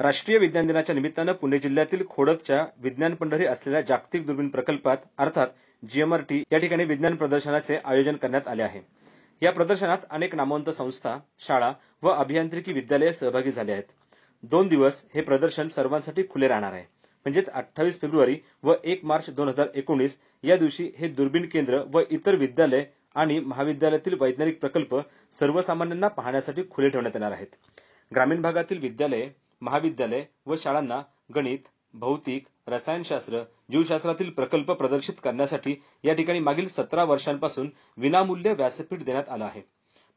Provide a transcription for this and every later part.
राष्ट्रीय विज्ञान दिनाच्या निमित्तानं पुणे जिल्ह्यातील खोडदच्या विज्ञान पंढरी असलेल्या जागतिक दुर्बीण प्रकल्पात अर्थात जीएमआरटी या ठिकाणी विज्ञान प्रदर्शनाचे आयोजन करण्यात आले आहे. या प्रदर्शनात अनेक नामवंत संस्था शाळा व अभियांत्रिकी विद्यालये सहभागी झाले आहेत. दोन दिवस हे प्रदर्शन सर्वांसाठी खुले राहणार आहे. म्हणजेच अठ्ठावीस फेब्रुवारी व एक मार्च दोन हजार एकोणीस या दिवशी हे दुर्बीण केंद्र व इतर विद्यालय आणि महाविद्यालयातील वैज्ञानिक प्रकल्प सर्वसामान्यांना पाहण्यासाठी खुले ठेवण्यात येणार आहेत. ग्रामीण भागातील विद्यालये महाविद्यालय व शाळांना गणित भौतिक रसायनशास्त्र जीवशास्त्रातील प्रकल्प प्रदर्शित करण्यासाठी या ठिकाणी मागील सतरा वर्षांपासून विनामूल्य व्यासपीठ देण्यात आलं आहे.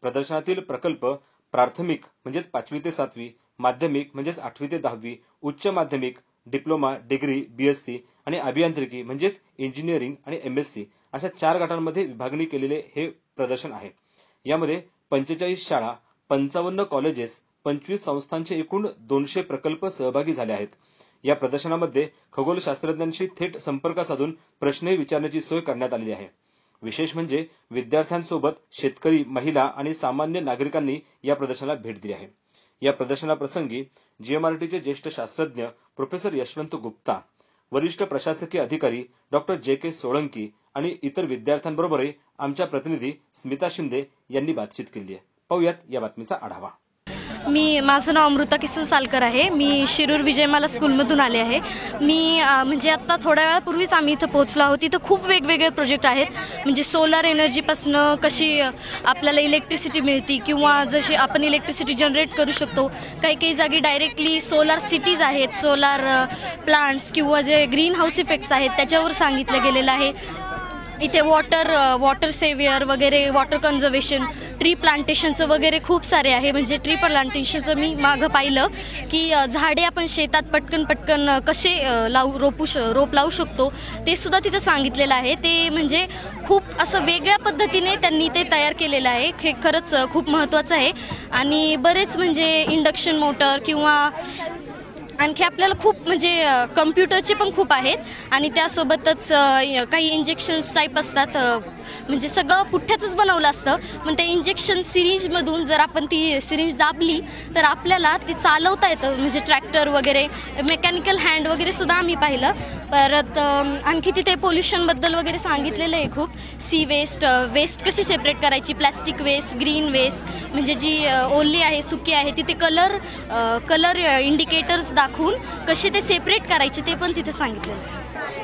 प्रदर्शनातील प्रकल्प प्राथमिक म्हणजेच पाचवी ते सातवी माध्यमिक म्हणजेच आठवी ते दहावी उच्च माध्यमिक डिप्लोमा डिग्री बीएससी आणि अभियांत्रिकी म्हणजेच इंजिनिअरिंग आणि एमएससी अशा चार गटांमध्ये विभागणी केलेले हे प्रदर्शन आहे. यामध्ये पंचेचाळीस शाळा पंचावन्न कॉलेजेस पंचवीस संस्थांचे एकूण दोनशे प्रकल्प सहभागी झाले आहेत. या प्रदर्शनामध्ये खगोलशास्त्रज्ञांशी थेट संपर्क साधून प्रश्नही विचारण्याची सोय करण्यात आलेली आहे. विशेष म्हणजे विद्यार्थ्यांसोबत शेतकरी महिला आणि सामान्य नागरिकांनी या प्रदर्शनाला भेट दिली आहे. या प्रदर्शनाप्रसंगी जीएमआरटीचे ज्येष्ठ शास्त्रज्ञ प्रोफेसर यशवंत गुप्ता वरिष्ठ प्रशासकीय अधिकारी डॉक्टर जे के सोळंकी आणि इतर विद्यार्थ्यांबरोबरही आमच्या प्रतिनिधी स्मिता शिंदे यांनी बातचीत केली आहे. पाहुयात या बातमीचा आढावा. मी माझं नाव अमृता किसन सालकर आहे. मी शिरूर विजयमाला स्कूलमधून आले आहे. मी म्हणजे आत्ता थोड्या वेळापूर्वीच आम्ही इथं पोहोचलो आहोत. इथं खूप वेगवेगळे प्रोजेक्ट आहेत. म्हणजे सोलार एनर्जीपासनं कशी आपल्याला इलेक्ट्रिसिटी मिळते किंवा जशी आपण इलेक्ट्रिसिटी जनरेट करू शकतो काही काही जागी डायरेक्टली सोलार सिटीज आहेत. सोलार प्लांट्स किंवा जे ग्रीन हाऊस इफेक्ट्स आहेत त्याच्यावर सांगितलं गेलेलं आहे. इथे वॉटर वॉटर सेवियर वगैरे वॉटर कन्झर्वेशन ट्री प्लांटेशनचं वगैरे खूप सारे आहे. म्हणजे ट्री प्लांटेशनचं मी मागं पाहिलं की झाडे आपण शेतात पटकन पटकन कसे लावू रोपू श रोप लावू शकतो ते सुद्धा तिथं सांगितलेलं आहे. ते म्हणजे खूप असं वेगळ्या पद्धतीने त्यांनी ते तयार केलेलं आहे. हे खरंच खूप महत्त्वाचं आहे. आणि बरेच म्हणजे इंडक्शन मोटर किंवा आणखी आपल्याला खूप म्हणजे कम्प्युटरचे पण खूप आहेत. आणि त्यासोबतच काही इंजेक्शन्स टाईप असतात म्हणजे सगळं पुठ्ठ्याचंच बनवलं असतं. पण त्या इंजेक्शन सिरीजमधून जर आपण ती सिरीज दाबली तर आपल्याला ती चालवता येतं. म्हणजे ट्रॅक्टर वगैरे मेकॅनिकल हँड वगैरे सुद्धा आम्ही पाहिलं. परत आणखी तिथे पोल्युशनबद्दल वगैरे सांगितलेलं आहे खूप. सी वेस्ट वेस्ट कशी सेपरेट करायची? प्लॅस्टिक वेस्ट ग्रीन वेस्ट म्हणजे जी ओली आहे सुकी आहे तिथे कलर कलर इंडिकेटर्स दाखवून कसे ते सेपरेट करायचे ते पण तिथे सांगितलं.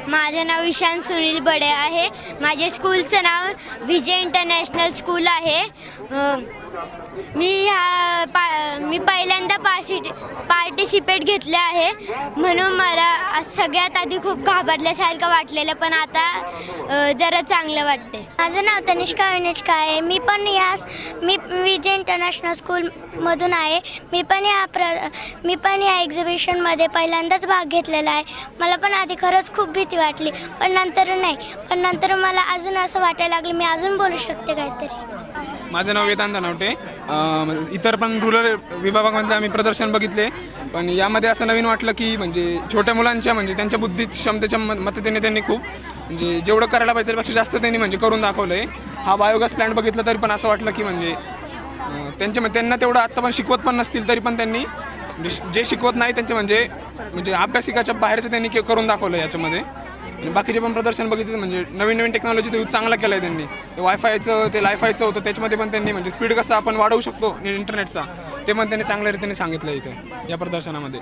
माझं नाव ईशान सुनील बडे आहे. माझ्या स्कूलचं नाव विजय इंटरनॅशनल स्कूल आहे. मी ह्या पा मी पहिल्यांदा पार्सिट पार्टिसिपेट घेतले आहे. म्हणून मला सगळ्यात आधी खूप घाबरल्यासारखं वाटलेलं पण आता जरा चांगलं वाटते माझं नाव तनिष्का विनिष्का आहे. मी पण या मी विजय इंटरनॅशनल स्कूलमधून आहे. मी पण या प्र मी पण या एक्झिबिशनमध्ये पहिल्यांदाच भाग घेतलेला आहे. मला पण आधी खरंच खूप भीती वाटली पण नंतर नाही. पण नंतर मला अजून असं वाटायला लागलं मी अजून बोलू शकते काहीतरी. माझं नाव वेदांत नवटे. इतर पण रुरल विभागामध्ये आम्ही प्रदर्शन बघितले. पण यामध्ये असं नवीन वाटलं की म्हणजे छोट्या मुलांच्या म्हणजे त्यांच्या बुद्धी क्षमतेच्या मदतीने त्यांनी खूप म्हणजे जेवढं करायला पाहिजे त्यापेक्षा जास्त त्यांनी म्हणजे करून दाखवलं आहे हा बायोगॅस प्लॅन्ट बघितला तरी पण असं वाटलं की म्हणजे त्यांच्या त्यांना तेवढं आत्ता पण शिकवत पण नसतील तरी पण त्यांनी म्हणजे जे शिकवत नाही त्यांचे म्हणजे म्हणजे अभ्यासिकाच्या बाहेरचं त्यांनी के- करून दाखवलं याच्यामध्ये. आणि बाकीचे पण प्रदर्शन बघितले म्हणजे नवीन नवीन टेक्नॉलॉजीचा यूज चांगला केला आहे त्यांनी. ते वायफायचं ते लायफायचं होतं त्याच्यामध्ये पण त्यांनी म्हणजे स्पीड कसं आपण वाढवू शकतो इंटरनेटचा ते पण त्यांनी चांगल्या रीतीने सांगितलं इथे या प्रदर्शनामध्ये.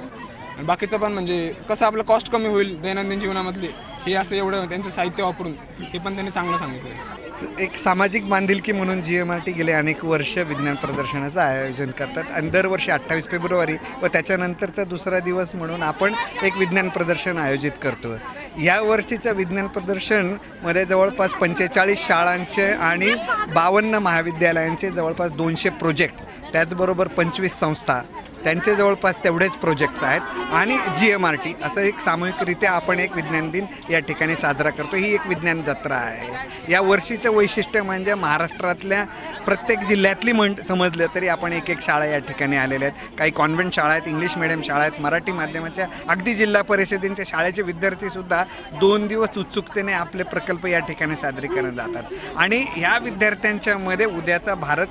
आणि बाकीचं पण म्हणजे कसं आपलं कॉस्ट कमी होईल दैनंदिन जीवनामधले हे असं एवढं त्यांचं साहित्य वापरून हे पण त्यांनी चांगलं सांगितलं आहे एक सामाजिक बांधिलकी म्हणून जी एम आर टी गेले अनेक वर्ष विज्ञान प्रदर्शनाचं आयोजन करतात. आणि दरवर्षी अठ्ठावीस फेब्रुवारी व त्याच्यानंतरचा दुसरा दिवस म्हणून आपण एक विज्ञान प्रदर्शन आयोजित करतो. या वर्षीचं विज्ञान प्रदर्शनमध्ये जवळपास पंचेचाळीस शाळांचे आणि बावन्न महाविद्यालयांचे जवळपास दोनशे प्रोजेक्ट त्याचबरोबर पंचवीस संस्था त्यांचे जवळपास तेवढेच प्रोजेक्ट आहेत. आणि जी एम आर टी असं एक सामूहिकरित्या आपण एक विज्ञान दिन या ठिकाणी साजरा करतो. ही एक विज्ञान जत्रा आहे. या वर्षीचं वैशिष्ट्य म्हणजे महाराष्ट्रातल्या प्रत्येक जिल्ह्यातली म्हण समजलं तरी आपण एक एक शाळा या ठिकाणी आलेल्या आहेत. काही कॉन्व्हेंट शाळा आहेत इंग्लिश मिडियम शाळा आहेत मराठी माध्यमाच्या अगदी जिल्हा परिषदेंच्या शाळेचे विद्यार्थीसुद्धा दोन दिवस उत्सुकतेने आपले प्रकल्प या ठिकाणी सादरीकरण जातात. आणि ह्या विद्यार्थ्यांच्यामध्ये उद्याचा भारत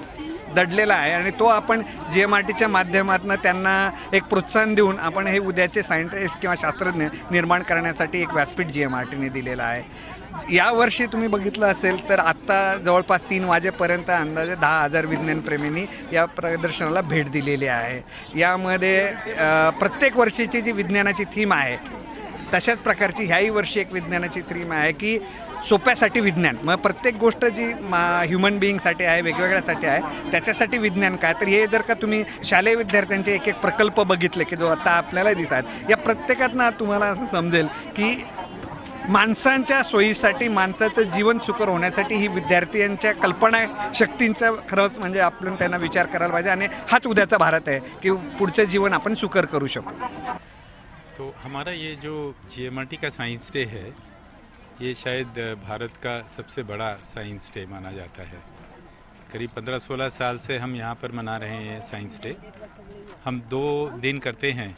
दडलेला आहे आणि तो आपण जी एम आर टीच्या माध्यमातून त्यांना एक प्रोत्साहन देऊन आपण हे उद्याचे सायंटिस्ट किंवा शास्त्रज्ञ निर्माण करण्यासाठी एक व्यासपीठ जी एम आर टीने दिलेलं आहे. यावर्षी तुम्ही बघितलं असेल तर आत्ता जवळपास तीन वाजेपर्यंत अंदाजे दहा हजार विज्ञानप्रेमींनी या प्रदर्शनाला भेट दिलेली आहे. यामध्ये प्रत्येक वर्षीची जी विज्ञानाची थीम आहे तशाच प्रकारची ह्याही वर्षी एक विज्ञानाची थीम आहे की सोप्यासाठी विज्ञान. मग प्रत्येक गोष्ट जी मा ह्युमन बिईंगसाठी आहे वेगवेगळ्यासाठी आहे त्याच्यासाठी विज्ञान काय? तर हे जर का तुम्ही शालेय विद्यार्थ्यांचे एक एक प्रकल्प बघितले की जो आता आपल्याला दिसतात या प्रत्येकातनं तुम्हाला असं समजेल की माणसांच्या सोयीसाठी माणसाचं जीवन सुकर होण्यासाठी ही विद्यार्थ्यांच्या कल्पना शक्तींचा खरंच म्हणजे आपण त्यांना विचार करायला पाहिजे आणि हाच उद्याचा भारत आहे की पुढचं जीवन आपण सुकर करू शकू. तो हमारा ये जो जीएमआरटी का साइंस डे है ये शायद भारत का सबसे बड़ा साइंस डे माना जाता है। करीब 15-16 साल से हम यहाँ पर मना रहे हैं साइंस डे। हम दो दिन करते हैं।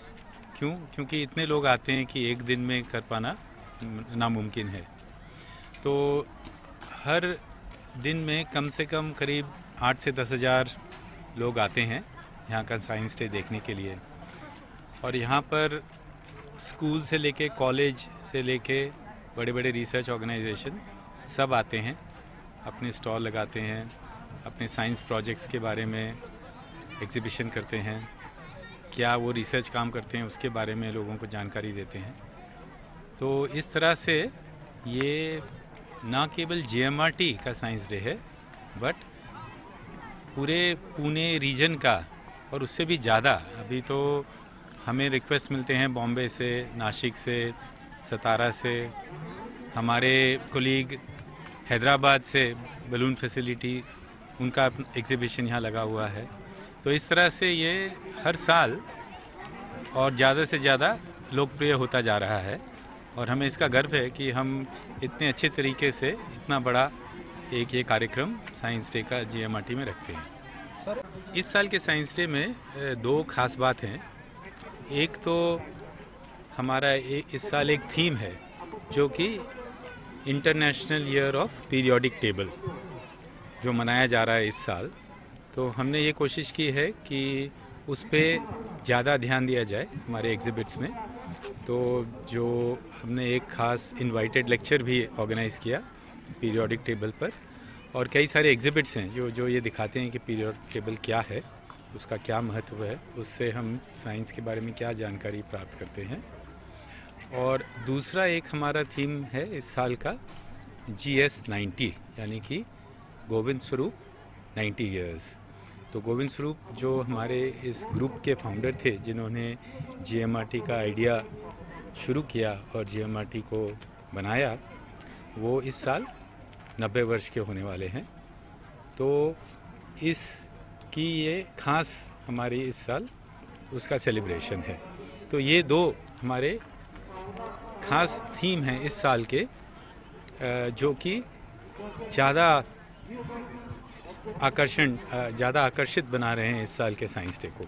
क्यों? क्योंकि इतने लोग आते हैं कि एक दिन में कर पाना नामुमकिन है। तो हर दिन में कम से कम करीब आठ से दस हज़ार लोग आते हैं यहाँ का साइंस डे देखने के लिए। और यहाँ पर स्कूल से लेके कॉलेज से लेके बड़े बड़े रिसर्च ऑर्गेनाइजेशन सब आते हैं, अपने स्टॉल लगाते हैं, अपने साइंस प्रोजेक्ट्स के बारे में एग्जीबिशन करते हैं। क्या वो रिसर्च काम करते हैं, उसके बारे में लोगों को जानकारी देते हैं। तो इस तरह से ये ना केवल जे का साइंस डे है बट पूरे पुणे रीजन का और उससे भी ज़्यादा। अभी तो हमें रिक्वेस्ट मिलते हैं बॉम्बे से नासिक से सतारा से हमारे कोलीग हैदराबाद से बलून फैसिलिटी उनका एग्जीबिशन यहाँ लगा हुआ है। तो इस तरह से ये हर साल और ज़्यादा से ज़्यादा लोकप्रिय होता जा रहा है और हमें इसका गर्व है कि हम इतने अच्छे तरीके से इतना बड़ा एक ये कार्यक्रम साइंस डे का जी में रखते हैं। इस साल के साइंस डे में दो खास बात हैं। एक तो हमारा इस साल एक थीम है, जो कि international year of periodic table जो मनाया जा रहा है इस साल। तो हमने ये कोशिश की है कि उस पर ज़्यादा ध्यान दिया जाए हमारे एग्जिबिट्स में। तो जो हमने एक खास इनवाइटेड लेक्चर भी ऑर्गेनाइज़ किया पीरियोडिक टेबल पर, और कई सारे एग्जिबिट्स हैं जो जो ये दिखाते हैं कि पीरियोडिक टेबल क्या है, उसका क्या महत्व है, उससे हम साइंस के बारे में क्या जानकारी प्राप्त करते हैं। और दूसरा एक हमारा थीम है इस साल का जी एस नाइन्टी यानी कि गोविंद स्वरूप नाइन्टी ईयर्स तो गोविंद स्वरूप जो हमारे इस ग्रुप के फाउंडर थे, जिन्होंने जी का आइडिया शुरू किया और जी को बनाया, वो इस साल 90 वर्ष के होने वाले हैं। तो इसकी ये खास हमारी इस साल उसका सेलिब्रेशन है। तो ये दो हमारे खास थीम है इस साल के जो कि ज़्यादा आकर्षण ज़्यादा आकर्षित बना रहे हैं इस साल के साइंस डे को।